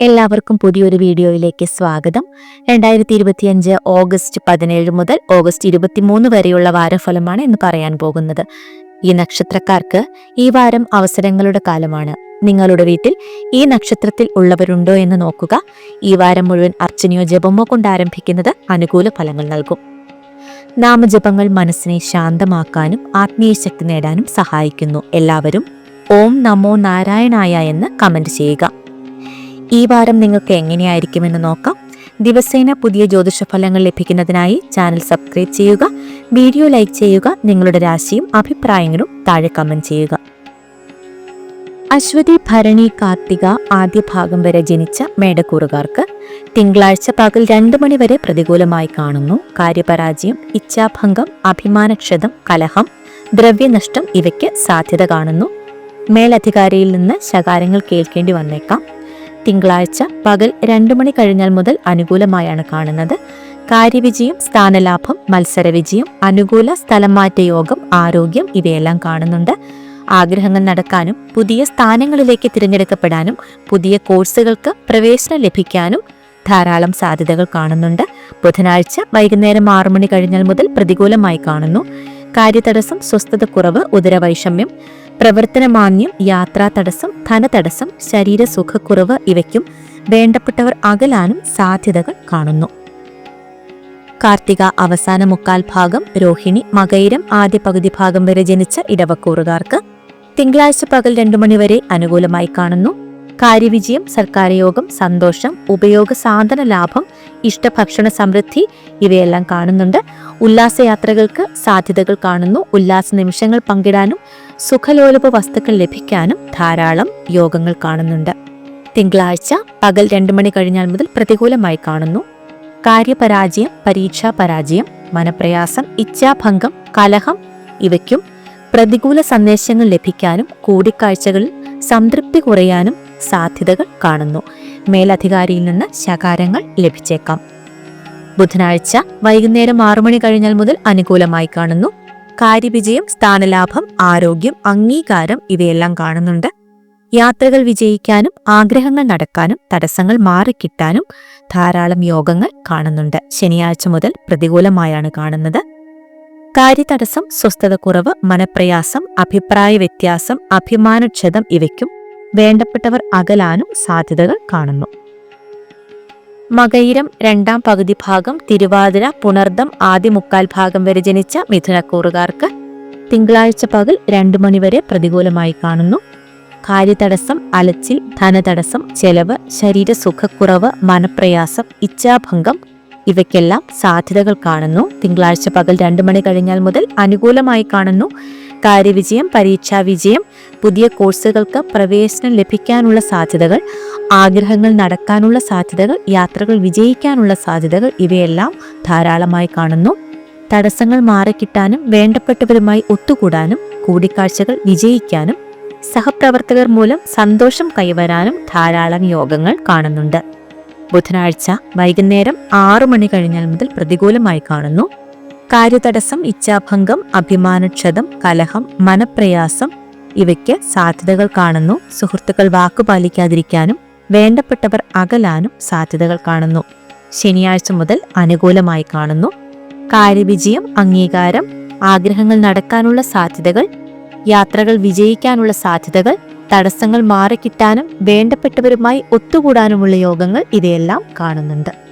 എല്ലാവർക്കും പുതിയൊരു വീഡിയോയിലേക്ക് സ്വാഗതം. രണ്ടായിരത്തി ഇരുപത്തിയഞ്ച് ഓഗസ്റ്റ് പതിനേഴ് മുതൽ ഓഗസ്റ്റ് ഇരുപത്തിമൂന്ന് വരെയുള്ള വാരഫലമാണ് ഇന്ന് പറയാൻ പോകുന്നത്. ഈ നക്ഷത്രക്കാർക്ക് ഈ വാരം അവസരങ്ങളുടെ കാലമാണ്. നിങ്ങളുടെ വീട്ടിൽ ഈ നക്ഷത്രത്തിൽ ഉള്ളവരുണ്ടോ എന്ന് നോക്കുക. ഈ വാരം മുഴുവൻ അർച്ചനയോ ജപമോ കൊണ്ട് ആരംഭിക്കുന്നത് അനുകൂല ഫലങ്ങൾ നൽകും. നാമജപങ്ങൾ മനസ്സിനെ ശാന്തമാക്കാനും ആത്മീയ ശക്തി നേടാനും സഹായിക്കുന്നു. എല്ലാവരും ഓം നമോ നാരായണായ എന്ന് കമന്റ് ചെയ്യുക. ഈ വാരം നിങ്ങൾക്ക് എങ്ങനെയായിരിക്കുമെന്ന് നോക്കാം. ദിവസേന പുതിയ ജ്യോതിഷ ഫലങ്ങൾ ലഭിക്കുന്നതിനായി ചാനൽ സബ്സ്ക്രൈബ് ചെയ്യുക വീഡിയോ ലൈക്ക് ചെയ്യുക നിങ്ങളുടെ രാശിയും അഭിപ്രായങ്ങളും താഴെ കമന്റ് ചെയ്യുക. അശ്വതി ഭരണി കാർത്തിക ആദ്യ ഭാഗം വരെ ജനിച്ച മേടക്കൂറുകാർക്ക് തിങ്കളാഴ്ച പകൽ രണ്ടു മണിവരെ പ്രതികൂലമായി കാണുന്നു. കാര്യപരാജയം ഇച്ഛാഭംഗം അഭിമാനക്ഷതം കലഹം ദ്രവ്യനഷ്ടം ഇവയ്ക്ക് സാധ്യത കാണുന്നു. മേലധികാരിയിൽ നിന്ന് ശകാരങ്ങൾ കേൾക്കേണ്ടി വന്നേക്കാം. തിങ്കളാഴ്ച പകൽ രണ്ടു മണി കഴിഞ്ഞാൽ മുതൽ അനുകൂലമായാണ് കാണുന്നത്. കാര്യവിജയം സ്ഥാനലാഭം മത്സരവിജയം അനുകൂല സ്ഥലംമാറ്റ യോഗം ആരോഗ്യം ഇവയെല്ലാം കാണുന്നുണ്ട്. ആഗ്രഹങ്ങൾ നടക്കാനും പുതിയ സ്ഥാനങ്ങളിലേക്ക് തിരഞ്ഞെടുക്കപ്പെടാനും പുതിയ കോഴ്സുകൾക്ക് പ്രവേശനം ലഭിക്കാനും ധാരാളം സാധ്യതകൾ കാണുന്നുണ്ട്. ബുധനാഴ്ച വൈകുന്നേരം ആറു മണി കഴിഞ്ഞാൽ മുതൽ പ്രതികൂലമായി കാണുന്നു. കാര്യതടസ്സം സ്വസ്ഥത കുറവ് ഉദരവൈഷമ്യം പ്രവർത്തനമാന്യം യാത്രാ തടസ്സം ധനതടസ്സം ശരീരസുഖക്കുറവ് ഇവയ്ക്കും വേണ്ടപ്പെട്ടവർ അകലാനും സാധ്യതകൾ കാണുന്നു. കാർത്തിക അവസാന മുക്കാൽ ഭാഗം രോഹിണി മകൈരം ആദ്യ പകുതി ഭാഗം വരെ ജനിച്ച ഇടവക്കൂറുകാർക്ക് തിങ്കളാഴ്ച പകൽ രണ്ടു മണിവരെ അനുകൂലമായി കാണുന്നു. കാര്യവിജയം സർക്കാർ യോഗം സന്തോഷം ഉപയോഗ സാധന ലാഭം ഇഷ്ടഭക്ഷണ സമൃദ്ധി ഇവയെല്ലാം കാണുന്നുണ്ട്. ഉല്ലാസയാത്രകൾക്ക് സാധ്യതകൾ കാണുന്നു. ഉല്ലാസ നിമിഷങ്ങൾ പങ്കിടാനും സുഖലോലുപ വസ്തുക്കൾ ലഭിക്കാനും ധാരാളം യോഗങ്ങൾ കാണുന്നുണ്ട്. തിങ്കളാഴ്ച പകൽ രണ്ടു മണി കഴിഞ്ഞാൽ മുതൽ പ്രതികൂലമായി കാണുന്നു. കാര്യപരാജയം പരീക്ഷാ പരാജയം മനപ്രയാസം ഇച്ഛാഭംഗം കലഹം ഇവയ്ക്കും പ്രതികൂല സന്ദേശങ്ങൾ ലഭിക്കാനും കൂടിക്കാഴ്ചകളിൽ സംതൃപ്തി കുറയാനും സാധ്യതകൾ കാണുന്നു. മേലധികാരിയിൽ നിന്ന് ശകാരങ്ങൾ ലഭിച്ചേക്കാം. ബുധനാഴ്ച വൈകുന്നേരം ആറു മണി കഴിഞ്ഞാൽ മുതൽ അനുകൂലമായി കാണുന്നു. കാര്യവിജയം സ്ഥാനലാഭം ആരോഗ്യം അംഗീകാരം ഇവയെല്ലാം കാണുന്നുണ്ട്. യാത്രകൾ വിജയിക്കാനും ആഗ്രഹങ്ങൾ നടക്കാനും തടസ്സങ്ങൾ മാറിക്കിട്ടാനും ധാരാളം യോഗങ്ങൾ കാണുന്നുണ്ട്. ശനിയാഴ്ച മുതൽ പ്രതികൂലമായാണ് കാണുന്നത്. കാര്യതടസ്സം സ്വസ്ഥത കുറവ് മനപ്രയാസം അഭിപ്രായ വ്യത്യാസം അഭിമാനക്ഷതം ഇവയ്ക്കും വേണ്ടപ്പെട്ടവർ അകലാനും സാധ്യതകൾ കാണുന്നു. മകയിരം രണ്ടാം പകുതി ഭാഗം തിരുവാതിര പുണർദം ആദ്യ മുക്കാൽ ഭാഗം വരെ ജനിച്ച മിഥുനക്കൂറുകാർക്ക് തിങ്കളാഴ്ച പകൽ രണ്ടു മണിവരെ പ്രതികൂലമായി കാണുന്നു. കാര്യതടസ്സം അലച്ചിൽ ധനതടസ്സം ചെലവ് ശരീരസുഖക്കുറവ് മനപ്രയാസം ഇച്ഛാഭംഗം ഇവയ്ക്കെല്ലാം സാധ്യതകൾ കാണുന്നു. തിങ്കളാഴ്ച പകൽ രണ്ടു മണി കഴിഞ്ഞാൽ മുതൽ അനുകൂലമായി കാണുന്നു. കാര്യവിജയം പരീക്ഷാ വിജയം പുതിയ കോഴ്സുകൾക്ക് പ്രവേശനം ലഭിക്കാനുള്ള സാധ്യതകൾ ആഗ്രഹങ്ങൾ നടക്കാനുള്ള സാധ്യതകൾ യാത്രകൾ വിജയിക്കാനുള്ള സാധ്യതകൾ ഇവയെല്ലാം ധാരാളമായി കാണുന്നു. തടസ്സങ്ങൾ മാറിക്കിട്ടാനും വേണ്ടപ്പെട്ടവരുമായി ഒത്തുകൂടാനും കൂടിക്കാഴ്ചകൾ വിജയിക്കാനും സഹപ്രവർത്തകർ മൂലം സന്തോഷം കൈവരാനും ധാരാളം യോഗങ്ങൾ കാണുന്നുണ്ട്. ബുധനാഴ്ച വൈകുന്നേരം ആറു മണി കഴിഞ്ഞാൽ മുതൽ പ്രതികൂലമായി കാണുന്നു. കാര്യതടസ്സം ഇച്ഛാഭംഗം അഭിമാനക്ഷതം കലഹം മനപ്രയാസം ഇവയ്ക്ക് സാധ്യതകൾ കാണുന്നു. സുഹൃത്തുക്കൾ വാക്കുപാലിക്കാതിരിക്കാനും വേണ്ടപ്പെട്ടവർ അകലാനും സാധ്യതകൾ കാണുന്നു. ശനിയാഴ്ച മുതൽ അനുകൂലമായി കാണുന്നു. കാര്യവിജയം അംഗീകാരം ആഗ്രഹങ്ങൾ നടക്കാനുള്ള സാധ്യതകൾ യാത്രകൾ വിജയിക്കാനുള്ള സാധ്യതകൾ തടസ്സങ്ങൾ മാറിക്കിട്ടാനും വേണ്ടപ്പെട്ടവരുമായി ഒത്തുകൂടാനുമുള്ള യോഗങ്ങൾ ഇവയെല്ലാം കാണുന്നുണ്ട്.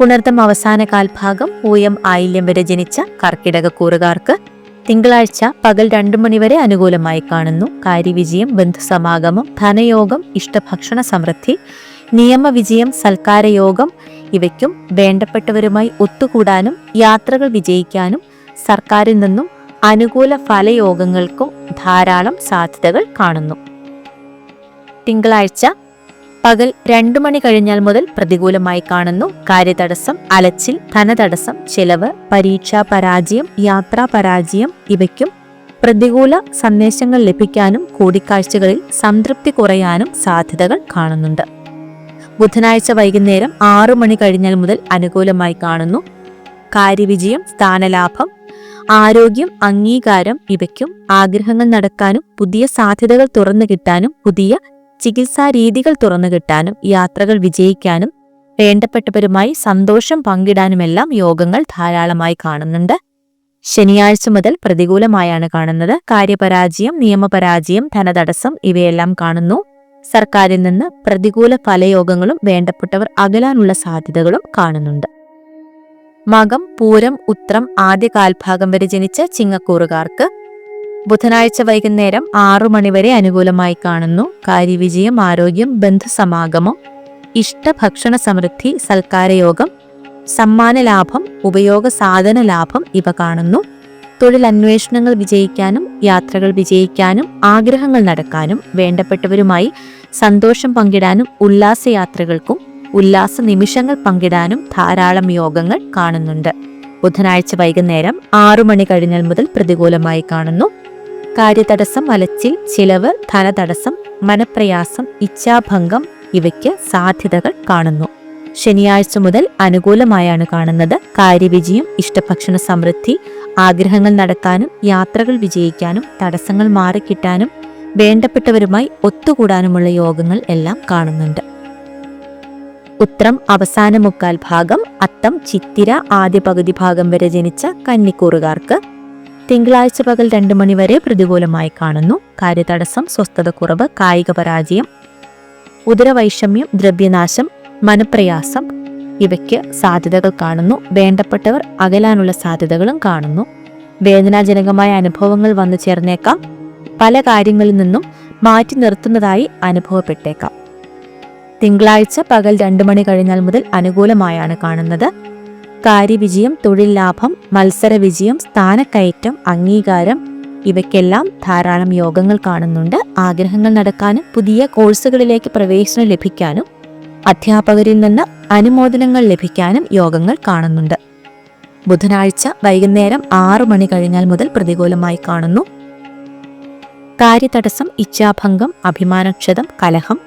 പുണർത്തം അവസാന കാൽഭാഗം ഊയം ആയില്യം വരെ ജനിച്ച കർക്കിടക കൂറുകാർക്ക് തിങ്കളാഴ്ച പകൽ രണ്ടു മണിവരെ അനുകൂലമായി കാണുന്നു. കാര്യവിജയം ബന്ധുസമാഗമം ധനയോഗം ഇഷ്ടഭക്ഷണ സമൃദ്ധി നിയമവിജയം സൽക്കാരയോഗം ഇവയ്ക്കും വേണ്ടപ്പെട്ടവരുമായി ഒത്തുകൂടാനും യാത്രകൾ വിജയിക്കാനും സർക്കാരിൽ നിന്നും അനുകൂല ഫലയോഗങ്ങൾക്കും ധാരാളം സാധ്യതകൾ കാണുന്നു. തിങ്കളാഴ്ച പകൽ രണ്ടു മണി കഴിഞ്ഞാൽ മുതൽ പ്രതികൂലമായി കാണുന്നു. കാര്യതടസ്സം അലച്ചിൽ ധനതടസ്സം ചെലവ് പരീക്ഷാ പരാജയം യാത്രാ പരാജയം ഇവയ്ക്കും പ്രതികൂല സന്ദേശങ്ങൾ ലഭിക്കാനും കൂടിക്കാഴ്ചകളിൽ സംതൃപ്തി കുറയാനും സാധ്യതകൾ കാണുന്നുണ്ട്. ബുധനാഴ്ച വൈകുന്നേരം ആറു മണി കഴിഞ്ഞാൽ മുതൽ അനുകൂലമായി കാണുന്നു. കാര്യവിജയം സ്ഥാനലാഭം ആരോഗ്യം അംഗീകാരം ഇവയ്ക്കും ആഗ്രഹങ്ങൾ നടക്കാനും പുതിയ സാധ്യതകൾ തുറന്നു കിട്ടാനും പുതിയ ചികിത്സാ രീതികൾ തുറന്നു കിട്ടാനും യാത്രകൾ വിജയിക്കാനും വേണ്ടപ്പെട്ടവരുമായി സന്തോഷം പങ്കിടാനുമെല്ലാം യോഗങ്ങൾ ധാരാളമായി കാണുന്നുണ്ട്. ശനിയാഴ്ച മുതൽ പ്രതികൂലമായാണ് കാണുന്നത്. കാര്യപരാജയം നിയമപരാജയം ധനതടസ്സം ഇവയെല്ലാം കാണുന്നു. സർക്കാരിൽ നിന്ന് പ്രതികൂല ഫലയോഗങ്ങളും വേണ്ടപ്പെട്ടവർ അകലാനുള്ള സാധ്യതകളും കാണുന്നുണ്ട്. മകം പൂരം ഉത്രം ആദ്യ കാൽഭാഗം വരെ ജനിച്ച ചിങ്ങക്കൂറുകാർക്ക് ബുധനാഴ്ച വൈകുന്നേരം ആറു മണിവരെ അനുകൂലമായി കാണുന്നു. കാര്യവിജയം ആരോഗ്യം ബന്ധുസമാഗമം ഇഷ്ടഭക്ഷണ സമൃദ്ധി സൽക്കാരയോഗം സമ്മാന ലാഭം ഉപയോഗ സാധന ലാഭം ഇവ കാണുന്നു. തൊഴിൽ അന്വേഷണങ്ങൾ വിജയിക്കാനും യാത്രകൾ വിജയിക്കാനും ആഗ്രഹങ്ങൾ നടക്കാനും വേണ്ടപ്പെട്ടവരുമായി സന്തോഷം പങ്കിടാനും ഉല്ലാസയാത്രകൾക്കും ഉല്ലാസ നിമിഷങ്ങൾ പങ്കിടാനും ധാരാളം യോഗങ്ങൾ കാണുന്നുണ്ട്. ബുധനാഴ്ച വൈകുന്നേരം ആറു മണി കഴിഞ്ഞാൽ മുതൽ പ്രതികൂലമായി കാണുന്നു. കാര്യതടസ്സം അലച്ചിൽ ചിലവ് ധനതടസ്സം മനപ്രയാസം ഇച്ഛാഭംഗം ഇവയ്ക്ക് സാധ്യതകൾ കാണുന്നു. ശനിയാഴ്ച മുതൽ അനുകൂലമായാണ് കാണുന്നത്. കാര്യവിജയം ഇഷ്ടഭക്ഷണ സമൃദ്ധി ആഗ്രഹങ്ങൾ നടത്താനും യാത്രകൾ വിജയിക്കാനും തടസ്സങ്ങൾ മാറിക്കിട്ടാനും വേണ്ടപ്പെട്ടവരുമായി ഒത്തുകൂടാനുമുള്ള യോഗങ്ങൾ എല്ലാം കാണുന്നുണ്ട്. ഉത്രം അവസാന മുക്കാൽ ഭാഗം അത്തം ചിത്തിര ആദ്യ പകുതി ഭാഗം വരെ ജനിച്ച കന്നിക്കൂറുകാർക്ക് തിങ്കളാഴ്ച പകൽ രണ്ടു മണിവരെ പ്രതികൂലമായി കാണുന്നു. കാര്യതടസ്സം സ്വസ്ഥത കുറവ് കായിക പരാജയം ഉദരവൈഷമ്യം ദ്രവ്യനാശം മനപ്രയാസം ഇവയ്ക്ക് സാധ്യതകൾ കാണുന്നു. വേണ്ടപ്പെട്ടവർ അകലാനുള്ള സാധ്യതകളും കാണുന്നു. വേദനാജനകമായ അനുഭവങ്ങൾ വന്നു ചേർന്നേക്കാം. പല കാര്യങ്ങളിൽ നിന്നും മാറ്റി നിർത്തുന്നതായി അനുഭവപ്പെട്ടേക്കാം. തിങ്കളാഴ്ച പകൽ രണ്ടു മണി കഴിഞ്ഞാൽ മുതൽ അനുകൂലമായാണ് കാണുന്നത്. കാര്യവിജയം തൊഴിൽ ലാഭം മത്സര വിജയം സ്ഥാനക്കയറ്റം അംഗീകാരം ഇവയ്ക്കെല്ലാം ധാരാളം യോഗങ്ങൾ കാണുന്നുണ്ട്. ആഗ്രഹങ്ങൾ നടക്കാനും പുതിയ കോഴ്സുകളിലേക്ക് പ്രവേശനം ലഭിക്കാനും അധ്യാപകരിൽ നിന്ന് അനുമോദനങ്ങൾ ലഭിക്കാനും യോഗങ്ങൾ കാണുന്നുണ്ട്. ബുധനാഴ്ച വൈകുന്നേരം ആറു മണി കഴിഞ്ഞാൽ മുതൽ പ്രതികൂലമായി കാണുന്നു. കാര്യതടസ്സം ഇച്ഛാഭംഗം അഭിമാനക്ഷതം കലഹം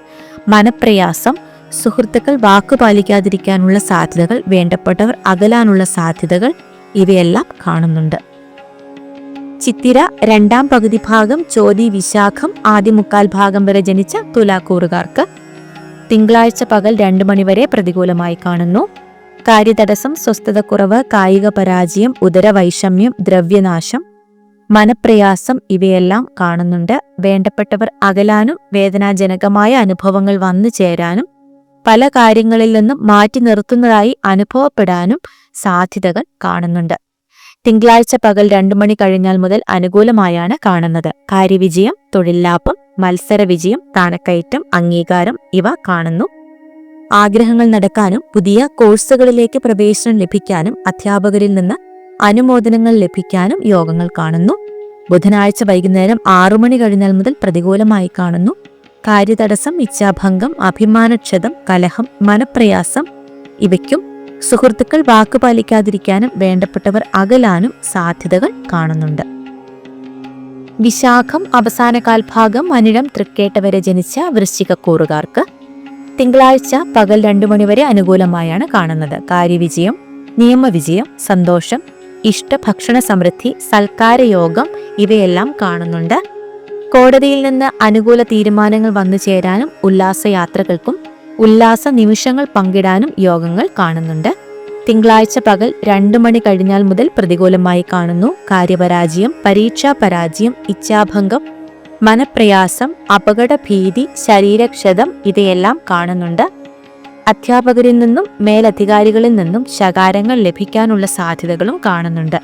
മനപ്രയാസം സുഹൃത്തുക്കൾ വാക്കുപാലിക്കാതിരിക്കാനുള്ള സാധ്യതകൾ വേണ്ടപ്പെട്ടവർ അകലാനുള്ള സാധ്യതകൾ ഇവയെല്ലാം കാണുന്നുണ്ട്. ചിത്തിര രണ്ടാം പകുതി ഭാഗം ചോതി വിശാഖം ആദ്യ മുക്കാൽ ഭാഗം വരെ ജനിച്ച തുലാക്കൂറുകാർക്ക് തിങ്കളാഴ്ച പകൽ രണ്ടു മണിവരെ പ്രതികൂലമായി കാണുന്നു. കാര്യതടസ്സം സ്വസ്ഥതക്കുറവ് കായിക പരാജയം ഉദരവൈഷമ്യം ദ്രവ്യനാശം മനപ്രയാസം ഇവയെല്ലാം കാണുന്നുണ്ട്. വേണ്ടപ്പെട്ടവർ അകലാനും വേദനാജനകമായ അനുഭവങ്ങൾ വന്നു ചേരാനും പല കാര്യങ്ങളിൽ നിന്നും മാറ്റി നിർത്തുന്നതായി അനുഭവപ്പെടാനും സാധ്യതകൾ കാണുന്നുണ്ട്. തിങ്കളാഴ്ച പകൽ രണ്ടു മണി കഴിഞ്ഞാൽ മുതൽ അനുകൂലമായാണ് കാണുന്നത്. കാര്യവിജയം തൊഴിലാപ്പം മത്സര വിജയം സ്ഥാനക്കയറ്റം അംഗീകാരം ഇവ കാണുന്നു. ആഗ്രഹങ്ങൾ നടക്കാനും പുതിയ കോഴ്സുകളിലേക്ക് പ്രവേശനം ലഭിക്കാനും അധ്യാപകരിൽ നിന്ന് അനുമോദനങ്ങൾ ലഭിക്കാനും യോഗങ്ങൾ കാണുന്നു. ബുധനാഴ്ച വൈകുന്നേരം ആറു മണി കഴിഞ്ഞാൽ മുതൽ പ്രതികൂലമായി കാണുന്നു. കാര്യതടസ്സം ഇച്ഛാഭംഗം അഭിമാനക്ഷതം കലഹം മനപ്രയാസം ഇവയ്ക്കും സുഹൃത്തുക്കൾ വാക്കുപാലിക്കാതിരിക്കാനും വേണ്ടപ്പെട്ടവർ അകലാനും സാധ്യതകൾ കാണുന്നുണ്ട്. വിശാഖം അവസാന കാൽഭാഗം അനിഴം തൃക്കേട്ട വരെ ജനിച്ച വൃശ്ചികക്കൂറുകാർക്ക് തിങ്കളാഴ്ച പകൽ രണ്ടു മണിവരെ അനുകൂലമായാണ് കാണുന്നത്. കാര്യവിജയം നിയമവിജയം സന്തോഷം ഇഷ്ടഭക്ഷണ സമൃദ്ധി സൽക്കാരയോഗം ഇവയെല്ലാം കാണുന്നുണ്ട്. കോടതിയിൽ നിന്ന് അനുകൂല തീരുമാനങ്ങൾ വന്നു ചേരാനും ഉല്ലാസ യാത്രകൾക്കും ഉല്ലാസ നിമിഷങ്ങൾ പങ്കിടാനും യോഗങ്ങൾ കാണുന്നുണ്ട്. തിങ്കളാഴ്ച പകൽ രണ്ടു മണി കഴിഞ്ഞാൽ മുതൽ പ്രതികൂലമായി കാണുന്നു. കാര്യപരാജയം പരീക്ഷാ പരാജയം ഇച്ഛാഭംഗം മനപ്രയാസം അപകട ഭീതി ശരീരക്ഷതം ഇവയെല്ലാം കാണുന്നുണ്ട്. അധ്യാപകരിൽ നിന്നും മേലധികാരികളിൽ നിന്നും ശകാരങ്ങൾ ലഭിക്കാനുള്ള സാധ്യതകളും കാണുന്നുണ്ട്.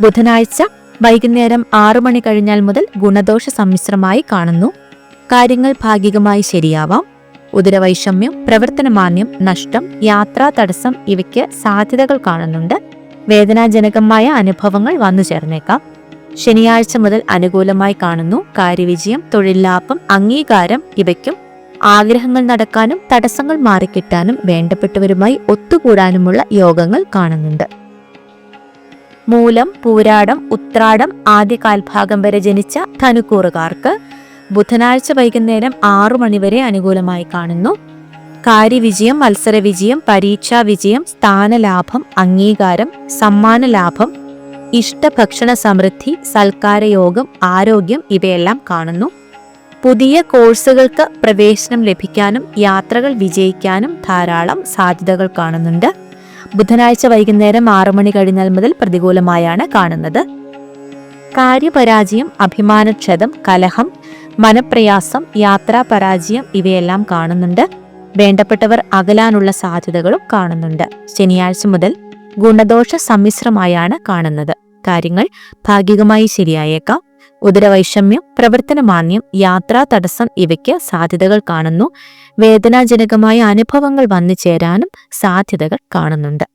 ബുധനാഴ്ച വൈകുന്നേരം ആറു മണി കഴിഞ്ഞാൽ മുതൽ ഗുണദോഷ സമ്മിശ്രമായി കാണുന്നു. കാര്യങ്ങൾ ഭാഗികമായി ശരിയാവാം. ഉദരവൈഷമ്യം പ്രവർത്തനമാന്യം നഷ്ടം യാത്രാ തടസ്സം ഇവയ്ക്ക് സാധ്യതകൾ കാണുന്നുണ്ട്. വേദനാജനകമായ അനുഭവങ്ങൾ വന്നു ചേർന്നേക്കാം. ശനിയാഴ്ച മുതൽ അനുകൂലമായി കാണുന്നു. കാര്യവിജയം തൊഴിൽ ലാഭം അംഗീകാരം ഇവയ്ക്കും ആഗ്രഹങ്ങൾ നടക്കാനും തടസ്സങ്ങൾ മാറിക്കിട്ടാനും വേണ്ടപ്പെട്ടവരുമായി ഒത്തുകൂടാനുമുള്ള യോഗങ്ങൾ കാണുന്നുണ്ട്. മൂലം പൂരാടം ഉത്രാടം ആദ്യ കാൽഭാഗം വരെ ജനിച്ച ധനുക്കൂറുകാർക്ക് ബുധനാഴ്ച വൈകുന്നേരം ആറു മണിവരെ അനുകൂലമായി കാണുന്നു. കാര്യവിജയം മത്സരവിജയം പരീക്ഷാ വിജയം സ്ഥാനലാഭം അംഗീകാരം സമ്മാന ലാഭം ഇഷ്ടഭക്ഷണ സമൃദ്ധി സൽക്കാരയോഗം ആരോഗ്യം ഇവയെല്ലാം കാണുന്നു. പുതിയ കോഴ്സുകൾക്ക് പ്രവേശനം ലഭിക്കാനും യാത്രകൾ വിജയിക്കാനും ധാരാളം സാധ്യതകൾ കാണുന്നുണ്ട്. ബുധനാഴ്ച വൈകുന്നേരം ആറു മണി കഴിഞ്ഞാൽ മുതൽ പ്രതികൂലമായാണ് കാണുന്നത്. കാര്യപരാജയം അഭിമാനക്ഷതം കലഹം മനപ്രയാസം യാത്രാ പരാജയം ഇവയെല്ലാം കാണുന്നുണ്ട്. വേണ്ടപ്പെട്ടവർ അകലാനുള്ള സാധ്യതകളും കാണുന്നുണ്ട്. ശനിയാഴ്ച മുതൽ ഗുണദോഷ സമ്മിശ്രമായാണ് കാണുന്നത്. കാര്യങ്ങൾ ഭാഗികമായി ശരിയായേക്കാം. ഉദരവൈഷമ്യം പ്രവർത്തനമാന്യം യാത്രാ തടസ്സം ഇവയ്ക്ക് സാധ്യതകൾ കാണുന്നു. വേദനാജനകമായ അനുഭവങ്ങൾ വന്നു ചേരാനും സാധ്യതകൾ കാണുന്നുണ്ട്.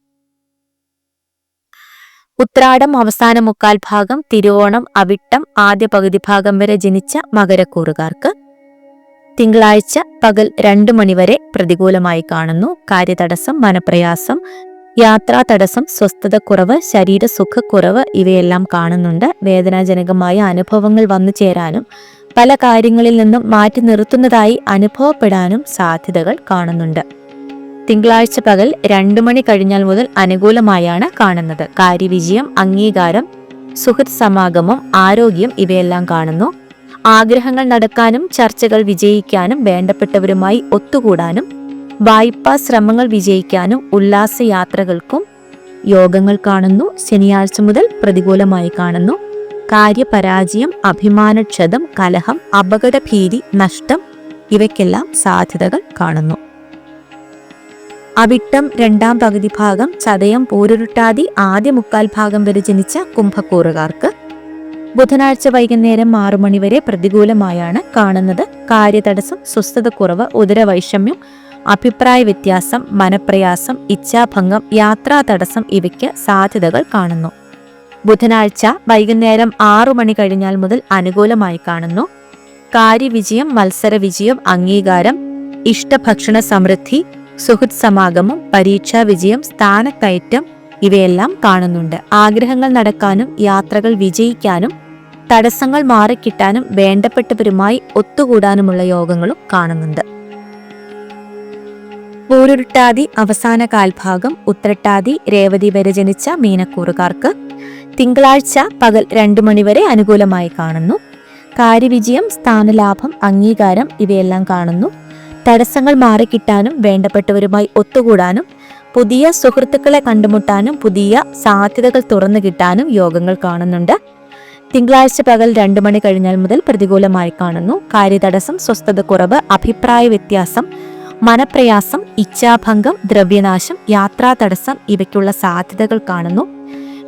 ഉത്രാടം അവസാന മുക്കാൽ ഭാഗം തിരുവോണം അവിട്ടം ആദ്യ പകുതി ഭാഗം വരെ ജനിച്ച മകരക്കൂറുകാർക്ക് തിങ്കളാഴ്ച പകൽ രണ്ടു മണിവരെ പ്രതികൂലമായി കാണുന്നു. കാര്യതടസ്സം മനപ്രയാസം യാത്രാ തടസ്സം സ്വസ്ഥതക്കുറവ് ശരീരസുഖക്കുറവ് ഇവയെല്ലാം കാണുന്നുണ്ട്. വേദനാജനകമായ അനുഭവങ്ങൾ വന്നു ചേരാനും പല കാര്യങ്ങളിൽ നിന്നും മാറ്റി നിർത്തുന്നതായി അനുഭവപ്പെടാനും സാധ്യതകൾ കാണുന്നുണ്ട്. തിങ്കളാഴ്ച പകൽ രണ്ടു മണി കഴിഞ്ഞാൽ മുതൽ അനുകൂലമായാണ് കാണുന്നത്. കാര്യവിജയം അംഗീകാരം സുഹൃത് സമാഗമം ആരോഗ്യം ഇവയെല്ലാം കാണുന്നു. ആഗ്രഹങ്ങൾ നടക്കാനും ചർച്ചകൾ വിജയിക്കാനും വേണ്ടപ്പെട്ടവരുമായി ഒത്തുകൂടാനും വായ്പാ ശ്രമങ്ങൾ വിജയിക്കാനും ഉല്ലാസയാത്രകൾക്കും യോഗങ്ങൾ കാണുന്നു. ശനിയാഴ്ച മുതൽ പ്രതികൂലമായി കാണുന്നു. കാര്യപരാജയം അഭിമാനക്ഷതം കലഹം അപകടഭീതി നഷ്ടം ഇവയ്ക്കെല്ലാം സാധ്യതകൾ കാണുന്നു. അവിട്ടം രണ്ടാം പകുതി ഭാഗം ചതയം പൂരുരുട്ടാതി ആദ്യ മുക്കാൽ ഭാഗം വരെ ജനിച്ച കുംഭക്കൂറുകാർക്ക് ബുധനാഴ്ച വൈകുന്നേരം ആറു മണിവരെ പ്രതികൂലമായാണ് കാണുന്നത്. കാര്യതടസ്സം സ്വസ്ഥതക്കുറവ് ഉദരവൈഷമ്യം അഭിപ്രായ വ്യത്യാസം മനപ്രയാസം ഇച്ഛാഭംഗം യാത്രാ തടസ്സം ഇവയ്ക്ക് സാധ്യതകൾ കാണുന്നു. ബുധനാഴ്ച വൈകുന്നേരം ആറു മണി കഴിഞ്ഞാൽ മുതൽ അനുകൂലമായി കാണുന്നു. കാര്യവിജയം മത്സര വിജയം അംഗീകാരം ഇഷ്ടഭക്ഷണ സമൃദ്ധി സുഹൃത് സമാഗമം പരീക്ഷാ വിജയം സ്ഥാനക്കയറ്റം ഇവയെല്ലാം കാണുന്നുണ്ട്. ആഗ്രഹങ്ങൾ നടക്കാനും യാത്രകൾ വിജയിക്കാനും തടസ്സങ്ങൾ മാറിക്കിട്ടാനും വേണ്ടപ്പെട്ടവരുമായി ഒത്തുകൂടാനുമുള്ള യോഗങ്ങളും കാണുന്നുണ്ട്. പൂരുരുട്ടാതി അവസാന കാൽഭാഗം ഉത്രട്ടാതി രേവതി വരെ ജനിച്ച മീനക്കൂറുകാർക്ക് തിങ്കളാഴ്ച പകൽ രണ്ടു മണിവരെ അനുകൂലമായി കാണുന്നു. കാര്യവിജയം സ്ഥാനലാഭം അംഗീകാരം ഇവയെല്ലാം കാണുന്നു. തടസ്സങ്ങൾ മാറിക്കിട്ടാനും വേണ്ടപ്പെട്ടവരുമായി ഒത്തുകൂടാനും പുതിയ സുഹൃത്തുക്കളെ കണ്ടുമുട്ടാനും പുതിയ സാധ്യതകൾ തുറന്നു കിട്ടാനും യോഗങ്ങൾ കാണുന്നുണ്ട്. തിങ്കളാഴ്ച പകൽ രണ്ടു മണി കഴിഞ്ഞാൽ മുതൽ പ്രതികൂലമായി കാണുന്നു. കാര്യതടസ്സം സ്വസ്ഥത കുറവ് അഭിപ്രായ വ്യത്യാസം മനപ്രയാസം ഇച്ഛാഭംഗം ദ്രവ്യനാശം യാത്രാ തടസ്സം ഇവയ്ക്കുള്ള സാധ്യതകൾ കാണുന്നു.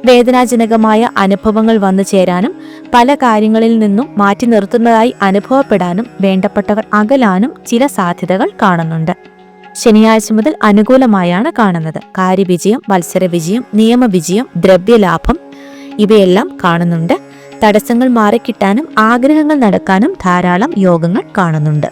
വേദനാജനകമായ അനുഭവങ്ങൾ വന്നു ചേരാനും പല കാര്യങ്ങളിൽ നിന്നും മാറ്റി നിർത്തുന്നതായി അനുഭവപ്പെടാനും വേണ്ടപ്പെട്ടവർ അകലാനും ചില സാധ്യതകൾ കാണുന്നുണ്ട്. ശനിയാഴ്ച മുതൽ അനുകൂലമായാണ് കാണുന്നത്. കാര്യവിജയം മത്സരവിജയം നിയമവിജയം ദ്രവ്യലാഭം ഇവയെല്ലാം കാണുന്നുണ്ട്. തടസ്സങ്ങൾ മാറിക്കിട്ടാനും ആഗ്രഹങ്ങൾ നടക്കാനും ധാരാളം യോഗങ്ങൾ കാണുന്നുണ്ട്.